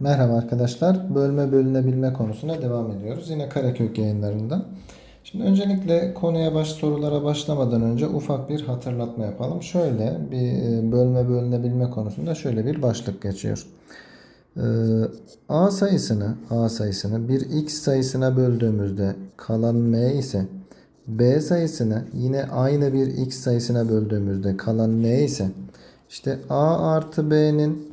Merhaba arkadaşlar. Bölme bölünebilme konusuna devam ediyoruz. Yine Karakök yayınlarından. Şimdi öncelikle konuya baş sorulara başlamadan önce ufak bir hatırlatma yapalım. Şöyle bir e, bölme bölünebilme konusunda şöyle bir başlık geçiyor. Ee, A sayısını A sayısını bir x sayısına böldüğümüzde kalan m ise B sayısını yine aynı bir x sayısına böldüğümüzde kalan n ise işte A artı B'nin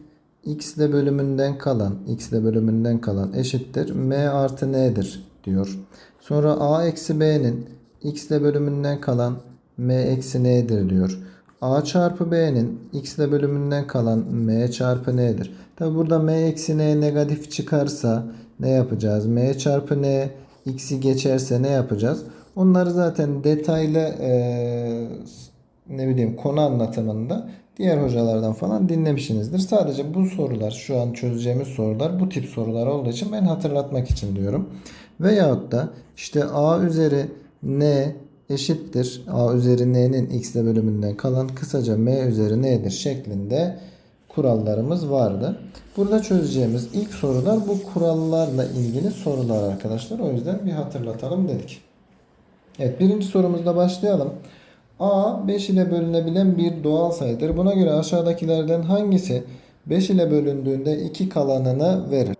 x ile bölümünden kalan x ile bölümünden kalan eşittir m artı n'dir diyor. Sonra a eksi b'nin x ile bölümünden kalan m eksi n'dir diyor. a çarpı b'nin x ile bölümünden kalan m çarpı n'dir. Tabi burada m eksi n negatif çıkarsa ne yapacağız? m çarpı n x'i geçerse ne yapacağız? Onları zaten detaylı eee, ne bileyim konu anlatımında diğer hocalardan falan dinlemişsinizdir. Sadece bu sorular şu an çözeceğimiz sorular bu tip sorular olduğu için ben hatırlatmak için diyorum. Veyahut da işte a üzeri n eşittir. a üzeri n'nin x bölümünden kalan kısaca m üzeri n'dir şeklinde kurallarımız vardı. Burada çözeceğimiz ilk sorular bu kurallarla ilgili sorular arkadaşlar. O yüzden bir hatırlatalım dedik. Evet birinci sorumuzda başlayalım. A 5 ile bölünebilen bir doğal sayıdır. Buna göre aşağıdakilerden hangisi 5 ile bölündüğünde 2 kalanını verir?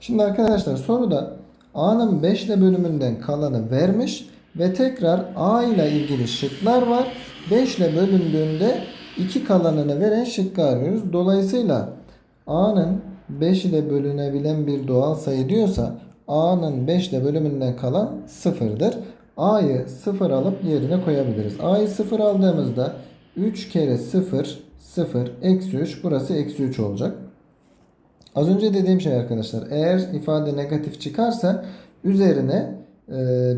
Şimdi arkadaşlar soruda A'nın 5 ile bölümünden kalanı vermiş ve tekrar A ile ilgili şıklar var. 5 ile bölündüğünde 2 kalanını veren şıkkı arıyoruz. Dolayısıyla A'nın 5 ile bölünebilen bir doğal sayı diyorsa A'nın 5 ile bölümünden kalan 0'dır. A'yı 0 alıp yerine koyabiliriz. A'yı 0 aldığımızda 3 kere 0 0 eksi 3 burası eksi 3 olacak. Az önce dediğim şey arkadaşlar eğer ifade negatif çıkarsa üzerine e,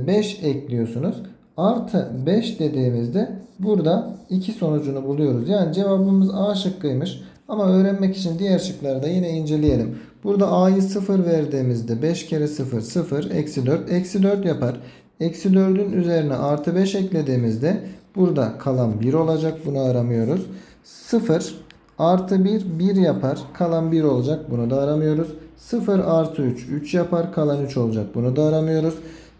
5 ekliyorsunuz. Artı 5 dediğimizde burada 2 sonucunu buluyoruz. Yani cevabımız A şıkkıymış. Ama öğrenmek için diğer şıkları da yine inceleyelim. Burada A'yı 0 verdiğimizde 5 kere 0 0 eksi 4 eksi 4 yapar. Eksi 4'ün üzerine artı 5 eklediğimizde burada kalan 1 olacak. Bunu aramıyoruz. 0 artı 1 1 yapar. Kalan 1 olacak. Bunu da aramıyoruz. 0 artı 3 3 yapar. Kalan 3 olacak. Bunu da aramıyoruz.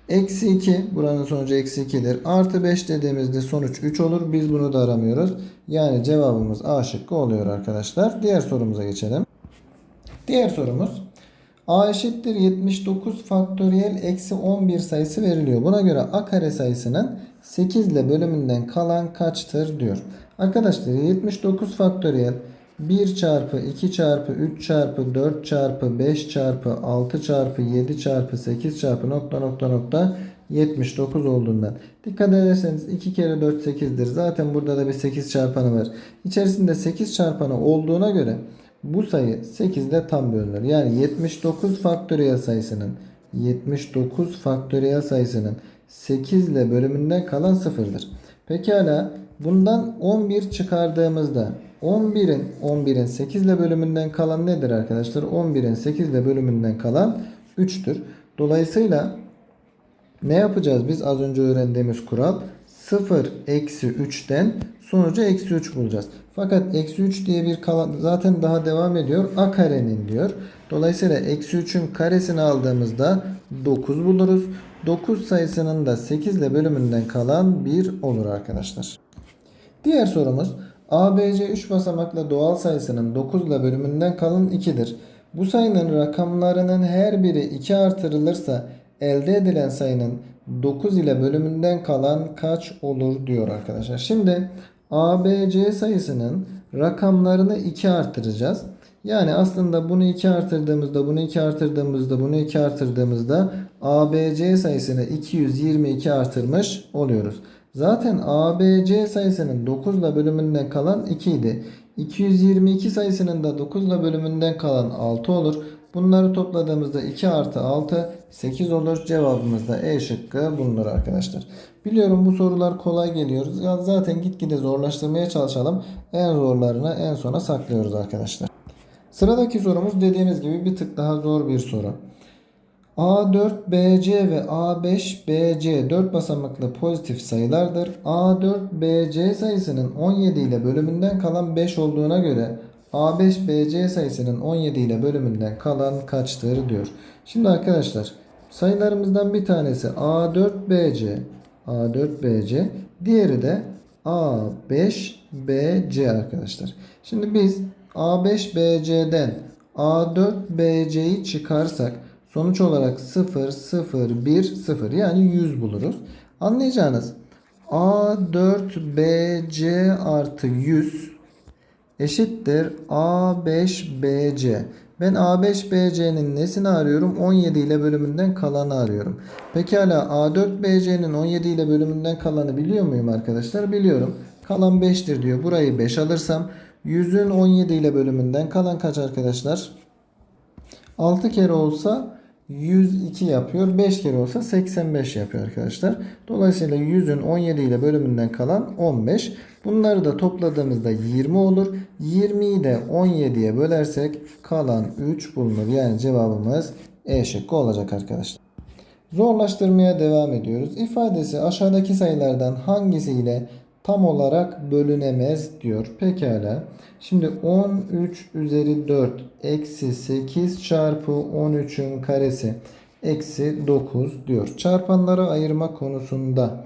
Eksi 2 buranın sonucu eksi 2'dir. Artı 5 dediğimizde sonuç 3 olur. Biz bunu da aramıyoruz. Yani cevabımız A şıkkı oluyor arkadaşlar. Diğer sorumuza geçelim. Diğer sorumuz A eşittir 79 faktöriyel eksi 11 sayısı veriliyor. Buna göre A kare sayısının 8 ile bölümünden kalan kaçtır diyor. Arkadaşlar 79 faktöriyel 1 çarpı 2 çarpı 3 çarpı 4 çarpı 5 çarpı 6 çarpı 7 çarpı 8 çarpı nokta nokta nokta 79 olduğundan. Dikkat ederseniz 2 kere 4 8'dir. Zaten burada da bir 8 çarpanı var. İçerisinde 8 çarpanı olduğuna göre bu sayı 8 ile tam bölünür. Yani 79 faktöriyel sayısının 79 faktöriyel sayısının 8 ile bölümünden kalan sıfırdır. Pekala bundan 11 çıkardığımızda 11'in 11'in 8 ile bölümünden kalan nedir arkadaşlar? 11'in 8 ile bölümünden kalan 3'tür. Dolayısıyla ne yapacağız biz az önce öğrendiğimiz kural 0 eksi 3'ten sonucu eksi 3 bulacağız. Fakat eksi 3 diye bir kalan zaten daha devam ediyor. A karenin diyor. Dolayısıyla eksi 3'ün karesini aldığımızda 9 buluruz. 9 sayısının da 8 ile bölümünden kalan 1 olur arkadaşlar. Diğer sorumuz ABC 3 basamaklı doğal sayısının 9 ile bölümünden kalan 2'dir. Bu sayının rakamlarının her biri 2 artırılırsa elde edilen sayının 9 ile bölümünden kalan kaç olur diyor arkadaşlar. Şimdi ABC sayısının rakamlarını 2 artıracağız. Yani aslında bunu 2 artırdığımızda, bunu 2 artırdığımızda, bunu 2 artırdığımızda ABC sayısını 222 artırmış oluyoruz. Zaten ABC sayısının 9 ile bölümünden kalan 2 idi. 222 sayısının da 9 ile bölümünden kalan 6 olur. Bunları topladığımızda 2 artı 6 8 olur. Cevabımız da E şıkkı bulunur arkadaşlar. Biliyorum bu sorular kolay geliyor. Zaten gitgide zorlaştırmaya çalışalım. En zorlarını en sona saklıyoruz arkadaşlar. Sıradaki sorumuz dediğimiz gibi bir tık daha zor bir soru. A4 BC ve A5 BC 4 basamaklı pozitif sayılardır. A4 BC sayısının 17 ile bölümünden kalan 5 olduğuna göre A5 BC sayısının 17 ile bölümünden kalan kaçtır diyor. Şimdi arkadaşlar sayılarımızdan bir tanesi A4 BC A4 BC diğeri de A5 BC arkadaşlar. Şimdi biz A5 BC'den A4 BC'yi çıkarsak sonuç olarak 0 0 1 0 yani 100 buluruz. Anlayacağınız A4 BC artı 100 eşittir A5 BC. Ben A5 BC'nin nesini arıyorum? 17 ile bölümünden kalanı arıyorum. Pekala A4 BC'nin 17 ile bölümünden kalanı biliyor muyum arkadaşlar? Biliyorum. Kalan 5'tir diyor. Burayı 5 alırsam 100'ün 17 ile bölümünden kalan kaç arkadaşlar? 6 kere olsa 102 yapıyor. 5 kere olsa 85 yapıyor arkadaşlar. Dolayısıyla 100'ün 17 ile bölümünden kalan 15. Bunları da topladığımızda 20 olur. 20'yi de 17'ye bölersek kalan 3 bulunur. Yani cevabımız E şıkkı olacak arkadaşlar. Zorlaştırmaya devam ediyoruz. İfadesi aşağıdaki sayılardan hangisiyle tam olarak bölünemez diyor. Pekala. Şimdi 13 üzeri 4 eksi 8 çarpı 13'ün karesi eksi 9 diyor. Çarpanları ayırma konusunda.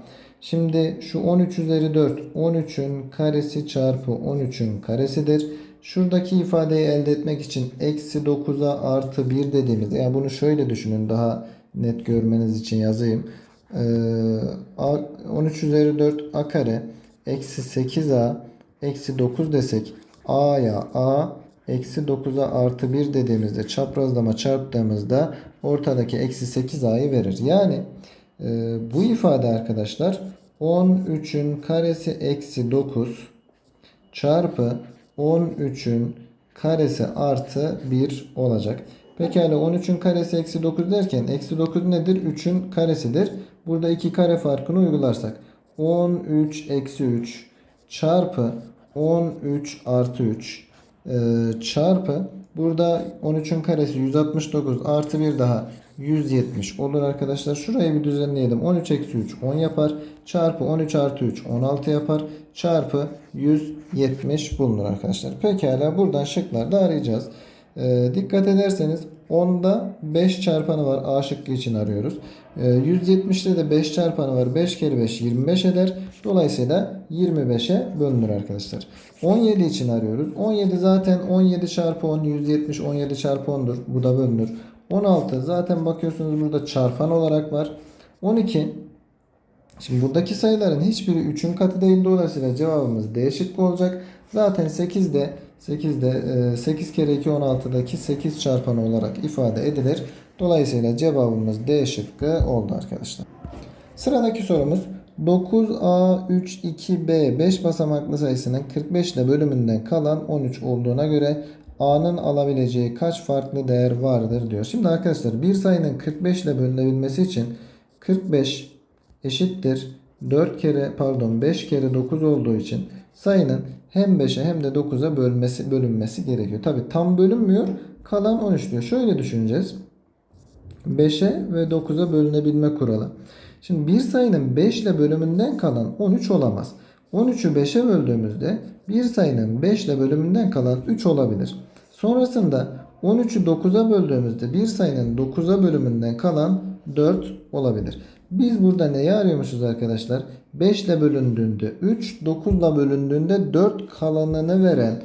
Şimdi şu 13 üzeri 4 13'ün karesi çarpı 13'ün karesidir. Şuradaki ifadeyi elde etmek için eksi 9'a artı 1 dediğimizde yani bunu şöyle düşünün daha net görmeniz için yazayım. Ee, A- 13 üzeri 4 a kare eksi 8a eksi 9 desek a'ya a eksi 9'a artı 1 dediğimizde çaprazlama çarptığımızda ortadaki eksi 8a'yı verir. Yani bu ifade arkadaşlar 13'ün karesi eksi 9 çarpı 13'ün karesi artı 1 olacak. Pekala 13'ün karesi eksi 9 derken eksi 9 nedir? 3'ün karesidir. Burada 2 kare farkını uygularsak 13 eksi 3 çarpı 13 artı 3 e, çarpı burada 13'ün karesi 169 artı 1 daha 170 olur arkadaşlar. Şurayı bir düzenleyelim. 13 eksi 3 10 yapar. Çarpı 13 artı 3 16 yapar. Çarpı 170 bulunur arkadaşlar. Pekala buradan şıklarda arayacağız. Ee, dikkat ederseniz 10'da 5 çarpanı var. A şıkkı için arıyoruz. Ee, 170'te de 5 çarpanı var. 5 kere 5 25 eder. Dolayısıyla 25'e bölünür arkadaşlar. 17 için arıyoruz. 17 zaten 17 çarpı 10 170 17 çarpı 10'dur. Bu da bölünür. 16 zaten bakıyorsunuz burada çarpan olarak var. 12 Şimdi buradaki sayıların hiçbiri 3'ün katı değil. Dolayısıyla cevabımız D şıkkı olacak. Zaten 8 de 8 de 8 kere 2 16'daki 8 çarpanı olarak ifade edilir. Dolayısıyla cevabımız D şıkkı oldu arkadaşlar. Sıradaki sorumuz 9A32B 5 basamaklı sayısının 45 ile bölümünden kalan 13 olduğuna göre A'nın alabileceği kaç farklı değer vardır diyor. Şimdi arkadaşlar bir sayının 45 ile bölünebilmesi için 45 eşittir 4 kere pardon 5 kere 9 olduğu için sayının hem 5'e hem de 9'a bölmesi, bölünmesi gerekiyor. Tabi tam bölünmüyor. Kalan 13 diyor. Şöyle düşüneceğiz. 5'e ve 9'a bölünebilme kuralı. Şimdi bir sayının 5 ile bölümünden kalan 13 olamaz. 13'ü 5'e böldüğümüzde bir sayının 5 ile bölümünden kalan 3 olabilir. Sonrasında 13'ü 9'a böldüğümüzde bir sayının 9'a bölümünden kalan 4 olabilir. Biz burada neyi arıyormuşuz arkadaşlar? 5 ile bölündüğünde 3, 9 ile bölündüğünde 4 kalanını veren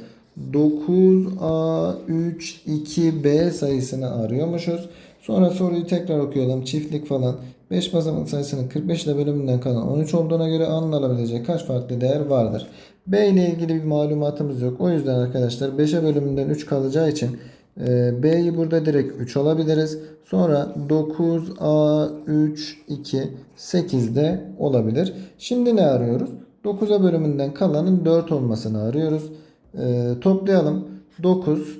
9A32B sayısını arıyormuşuz. Sonra soruyu tekrar okuyalım. Çiftlik falan. 5 basamak sayısının 45 ile bölümünden kalan 13 olduğuna göre A'nın kaç farklı değer vardır? B ile ilgili bir malumatımız yok. O yüzden arkadaşlar 5'e bölümünden 3 kalacağı için e, B'yi burada direkt 3 alabiliriz. Sonra 9A 3 2 8 de olabilir. Şimdi ne arıyoruz? 9'a bölümünden kalanın 4 olmasını arıyoruz. E, toplayalım. 9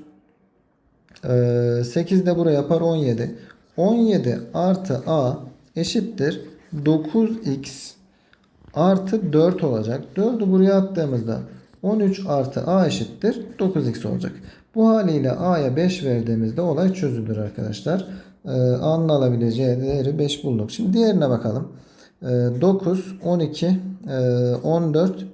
8 de buraya yapar 17. 17 artı A eşittir 9x artı 4 olacak. 4'ü buraya attığımızda 13 artı A eşittir 9x olacak. Bu haliyle A'ya 5 verdiğimizde olay çözülür arkadaşlar. Ee, A'nın alabileceği değeri 5 bulduk. Şimdi diğerine bakalım. Ee, 9, 12, e, 14,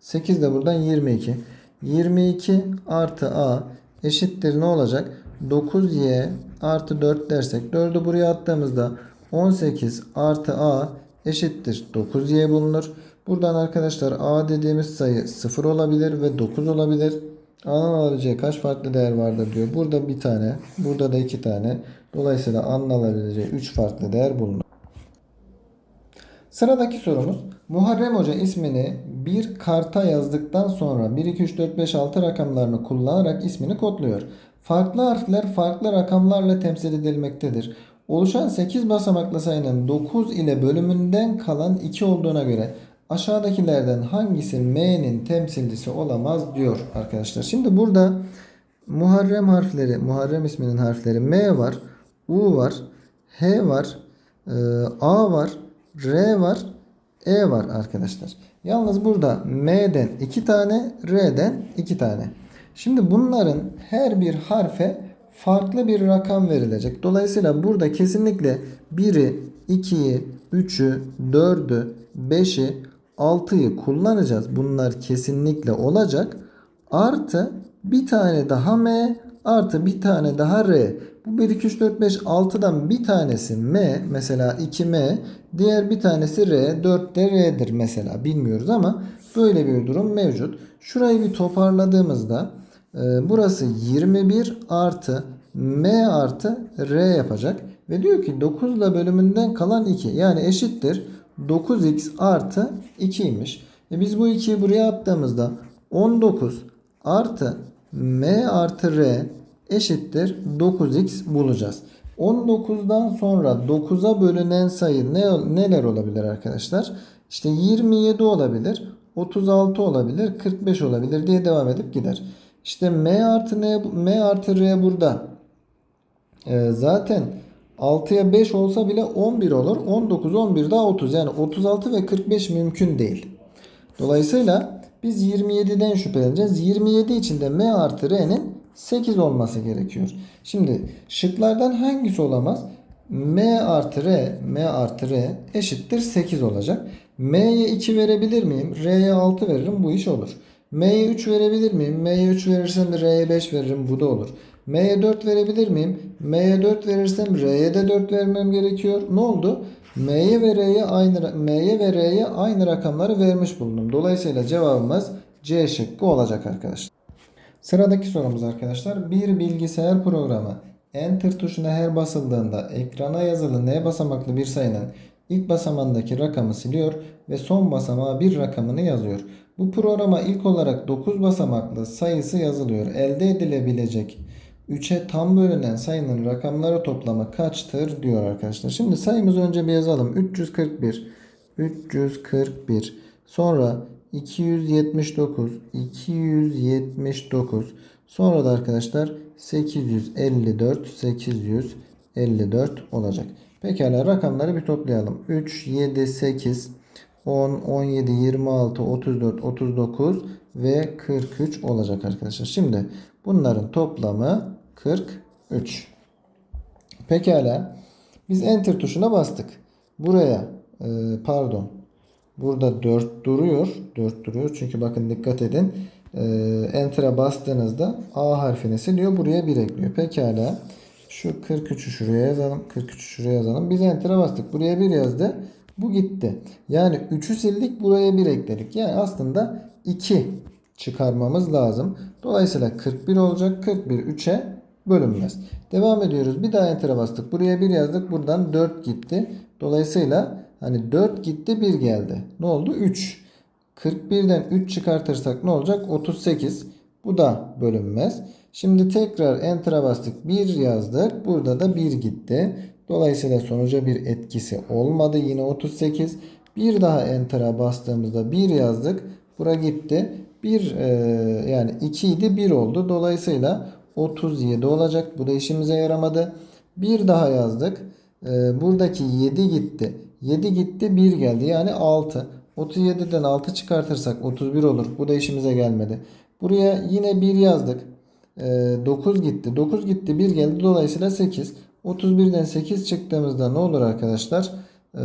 8 de buradan 22. 22 artı a eşittir ne olacak? 9y artı 4 dersek 4'ü buraya attığımızda 18 artı a eşittir 9y bulunur. Buradan arkadaşlar a dediğimiz sayı 0 olabilir ve 9 olabilir. A'nın alabileceği kaç farklı değer vardır diyor. Burada bir tane, burada da iki tane. Dolayısıyla A'nın alabileceği 3 farklı değer bulunur. Sıradaki sorumuz Muharrem Hoca ismini bir karta yazdıktan sonra 1, 2, 3, 4, 5, 6 rakamlarını kullanarak ismini kodluyor. Farklı harfler farklı rakamlarla temsil edilmektedir. Oluşan 8 basamaklı sayının 9 ile bölümünden kalan 2 olduğuna göre aşağıdakilerden hangisi M'nin temsilcisi olamaz diyor arkadaşlar. Şimdi burada Muharrem harfleri, Muharrem isminin harfleri M var, U var, H var, e, A var, R var, E var arkadaşlar. Yalnız burada M'den 2 tane, R'den 2 tane. Şimdi bunların her bir harfe farklı bir rakam verilecek. Dolayısıyla burada kesinlikle 1'i, 2'yi, 3'ü, 4'ü, 5'i, 6'yı kullanacağız. Bunlar kesinlikle olacak. Artı bir tane daha M artı bir tane daha R. Bu 1, 2, 3, 4, 5, 6'dan bir tanesi M mesela 2M diğer bir tanesi R 4 de R'dir mesela bilmiyoruz ama böyle bir durum mevcut. Şurayı bir toparladığımızda burası 21 artı M artı R yapacak. Ve diyor ki 9 ile bölümünden kalan 2 yani eşittir 9x artı 2'ymiş. E biz bu 2'yi buraya attığımızda 19 artı m artı r eşittir 9x bulacağız. 19'dan sonra 9'a bölünen sayı ne, neler olabilir arkadaşlar? İşte 27 olabilir, 36 olabilir, 45 olabilir diye devam edip gider. İşte m artı n, m artı r burada. Ee, zaten 6'ya 5 olsa bile 11 olur. 19, 11 daha 30. Yani 36 ve 45 mümkün değil. Dolayısıyla biz 27'den şüpheleneceğiz. 27 içinde M artı R'nin 8 olması gerekiyor. Şimdi şıklardan hangisi olamaz? M artı R, M artı R eşittir 8 olacak. M'ye 2 verebilir miyim? R'ye 6 veririm. Bu iş olur. M'ye 3 verebilir miyim? M'ye 3 verirsem R'ye 5 veririm. Bu da olur. M'ye 4 verebilir miyim? M'ye 4 verirsem R'ye de 4 vermem gerekiyor. Ne oldu? M'ye ve R'ye aynı M'ye ve R'ye aynı rakamları vermiş bulundum. Dolayısıyla cevabımız C şıkkı olacak arkadaşlar. Sıradaki sorumuz arkadaşlar. Bir bilgisayar programı Enter tuşuna her basıldığında ekrana yazılı N basamaklı bir sayının ilk basamandaki rakamı siliyor ve son basamağa bir rakamını yazıyor. Bu programa ilk olarak 9 basamaklı sayısı yazılıyor. Elde edilebilecek 3'e tam bölünen sayının rakamları toplamı kaçtır diyor arkadaşlar. Şimdi sayımızı önce bir yazalım. 341, 341, sonra 279, 279, sonra da arkadaşlar 854, 854 olacak. Pekala rakamları bir toplayalım. 3, 7, 8, 10, 17, 26, 34, 39 ve 43 olacak arkadaşlar. Şimdi bunların toplamı 43. Pekala. Biz enter tuşuna bastık. Buraya e, pardon. Burada 4 duruyor. 4 duruyor. Çünkü bakın dikkat edin. E, enter'a bastığınızda A harfini siliyor. Buraya 1 ekliyor. Pekala. Şu 43'ü şuraya yazalım. 43'ü şuraya yazalım. Biz enter'a bastık. Buraya 1 yazdı. Bu gitti. Yani 3'ü sildik. Buraya 1 ekledik. Yani aslında 2 çıkarmamız lazım. Dolayısıyla 41 olacak. 41 3'e bölünmez. Devam ediyoruz. Bir daha enter'a bastık. Buraya 1 yazdık. Buradan 4 gitti. Dolayısıyla hani 4 gitti 1 geldi. Ne oldu? 3. 41'den 3 çıkartırsak ne olacak? 38. Bu da bölünmez. Şimdi tekrar enter'a bastık. 1 yazdık. Burada da 1 gitti. Dolayısıyla sonuca bir etkisi olmadı. Yine 38. Bir daha enter'a bastığımızda 1 yazdık. Bura gitti. 1 e, yani 2 idi 1 oldu. Dolayısıyla 37 olacak. Bu da işimize yaramadı. Bir daha yazdık. Ee, buradaki 7 gitti. 7 gitti 1 geldi. Yani 6. 37'den 6 çıkartırsak 31 olur. Bu da işimize gelmedi. Buraya yine 1 yazdık. Ee, 9 gitti. 9 gitti 1 geldi. Dolayısıyla 8. 31'den 8 çıktığımızda ne olur arkadaşlar? Ee,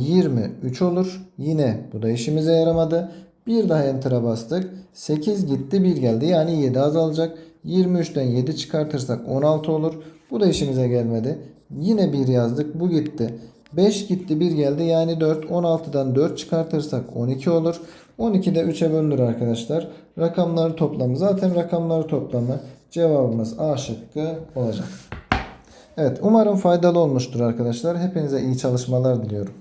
23 olur. Yine bu da işimize yaramadı. Bir daha enter'a bastık. 8 gitti 1 geldi. Yani 7 azalacak. 23'ten 7 çıkartırsak 16 olur. Bu da işimize gelmedi. Yine 1 yazdık. Bu gitti. 5 gitti 1 geldi. Yani 4. 16'dan 4 çıkartırsak 12 olur. 12 de 3'e bölünür arkadaşlar. Rakamları toplamı. Zaten rakamları toplamı. Cevabımız A şıkkı olacak. Evet umarım faydalı olmuştur arkadaşlar. Hepinize iyi çalışmalar diliyorum.